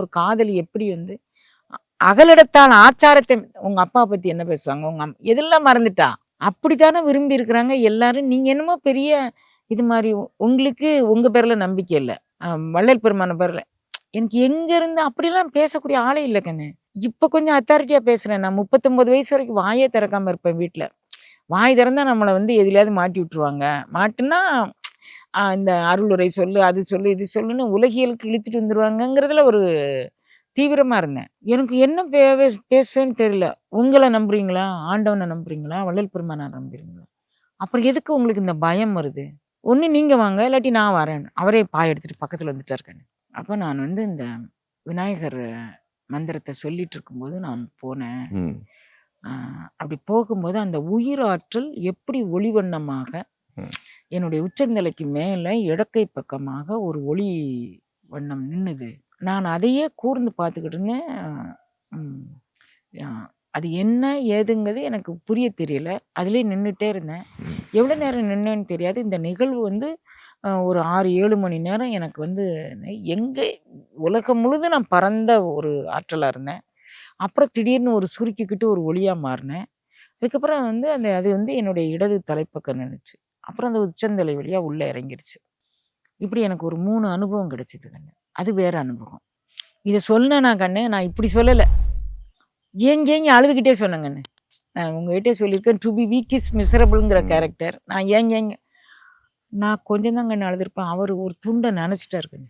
ஒரு காதலி எப்படி வந்து அகலிடத்தான அகலிடத்தால் ஆச்சாரத்தை உங்க அப்பா பத்தி என்ன பேசுவாங்க? உங்க அம்மா எதெல்லாம் மறந்துட்டா? அப்படித்தானே விரும்பி இருக்கிறாங்க எல்லாரும். நீங்க என்னமோ பெரிய இது மாதிரி உங்களுக்கு உங்க பேர்ல நம்பிக்கை இல்லை. வள்ளல் பெருமான பேர்ல. எனக்கு எங்க இருந்து அப்படிலாம் பேசக்கூடிய ஆளே இல்லை கண்ணு. இப்போ கொஞ்சம் அத்தாரிட்டியா பேசுறேன். நான் முப்பத்தொன்பது வயசு வரைக்கும் வாயே திறக்காம இருப்பேன் வீட்டில் வாய் திறந்தா நம்மளை வந்து எதுலையாவது மாட்டி விட்டுருவாங்க. மாட்டுனா இந்த அருளுரை சொல்லு அது சொல்லு இது சொல்லுன்னு உலகியலுக்கு இழுத்துட்டு வந்துருவாங்கங்கிறதுல ஒரு தீவிரமா இருந்தேன். எனக்கு என்ன பே- பேசுன்னு தெரியல. உங்களை நம்புறீங்களா? ஆண்டவனை நம்புறீங்களா? வள்ளல் பெருமானை நம்புறீங்களா? அப்புறம் எதுக்கு உங்களுக்கு இந்த பயம் வருது? ஒன்று நீங்கள் வாங்க இல்லாட்டி நான் வரேன். அவரே பாய் எடுத்துட்டு பக்கத்தில் வந்துட்டா இருக்கேன் அப்போ நான் வந்து இந்த விநாயகர் மந்திரத்தை சொல்லிட்டு இருக்கும்போது நான் போனேன். அப்படி போகும்போது அந்த உயிராற்றல் எப்படி ஒளிவண்ணமாக. என்னுடைய உச்சந்தலைக்கு மேலே இடக்கை பக்கமாக ஒரு ஒளி வண்ணம் நின்றுது நான் அதையே கூர்ந்து பார்த்துக்கிட்டு இருந்தேன். அது என்ன ஏதுங்கிறது எனக்கு புரிய தெரியல. அதிலே நின்றுட்டே இருந்தேன். எவ்வளோ நேரம் நின்னேன்னு தெரியாது. இந்த நிகழ்வு வந்து ஒரு ஆறு ஏழு மணி நேரம் எனக்கு வந்து எங்கே உலகம் முழுதும் நான் பறந்த ஒரு ஆற்றலாக இருந்தேன். அப்புறம் திடீர்னு ஒரு சுருக்கிக்கிட்டு ஒரு ஒளியாக மாறினேன். அதுக்கப்புறம் வந்து அந்த அது வந்து என்னுடைய இடது தலைப்பக்கம் நின்றுச்சு அப்புறம் அந்த உச்சந்தலை வழியாக உள்ளே இறங்கிடுச்சு இப்படி எனக்கு ஒரு மூணு அனுபவம் கிடைச்சிது கண்ணு. அது வேற அனுபவம். இதை சொன்னேன் நான் கண்ணு நான் இப்படி சொல்லலை. ஏங்க ஏங்க அழுதுகிட்டே சொன்னேன் கண்ணு. நான் உங்ககிட்டே சொல்லியிருக்கேன் டு பி வீக் இஸ் மிசரபிள்ங்கிற. கேரக்டர் நான் ஏங்க ஏங்க நான் கொஞ்சம் தான் கண்ணு அழுதுருப்பேன். அவர் ஒரு துண்டை நினச்சிட்டாரு கண்ணு.